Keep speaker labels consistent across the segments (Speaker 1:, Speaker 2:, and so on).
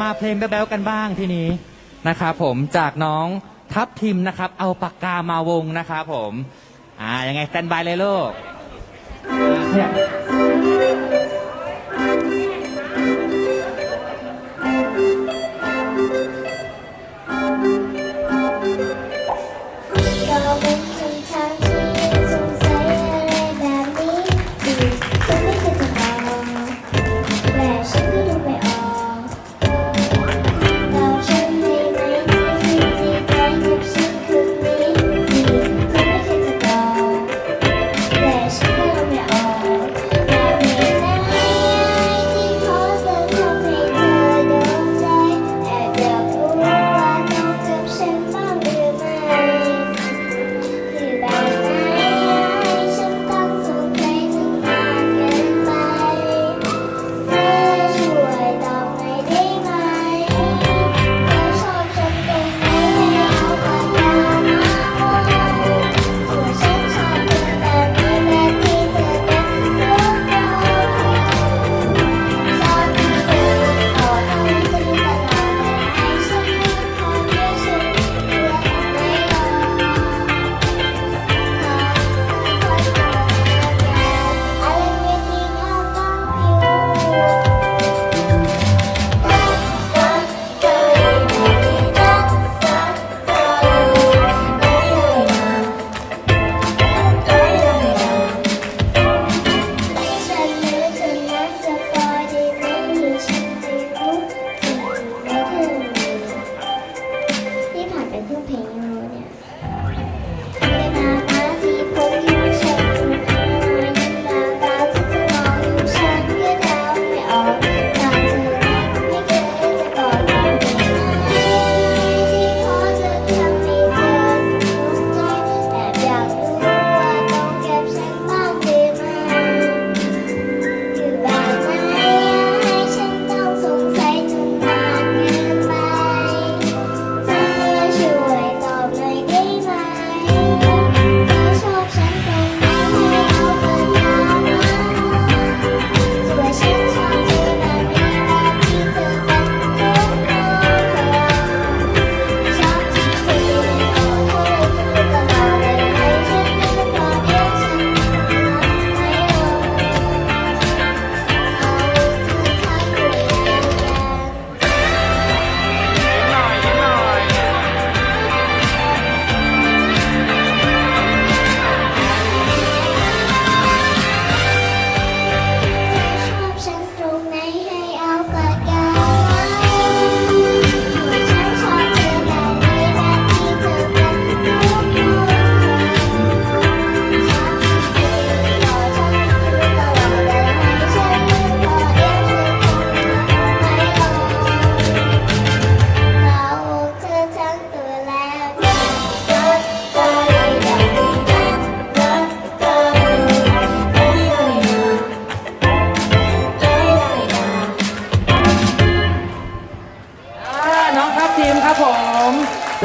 Speaker 1: มาเพลงแบ๊วๆกันบ้างทีนี้นะครับผมจากน้องทัพทิมนะครับ เอาปากกามาวงนะครับผมอ่ายังไงสแตนบายเลยลูก
Speaker 2: เนี่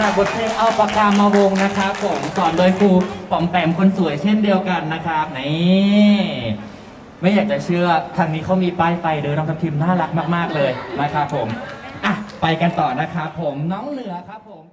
Speaker 2: จาบทเพลงเอาปากกามาวงนะ
Speaker 1: ครับผมสอนโดยครูปอมแปมคนสวยเช่นเดียวกันนะครับนี่ไม่อยากจะเชื่อทางนี้เขามีป้ายไฟเดินน้องทัพทิมน่ารักมาก ๆเลยนะครับผมอะไปกันต่อนะครับผมน้องเหนือครับผม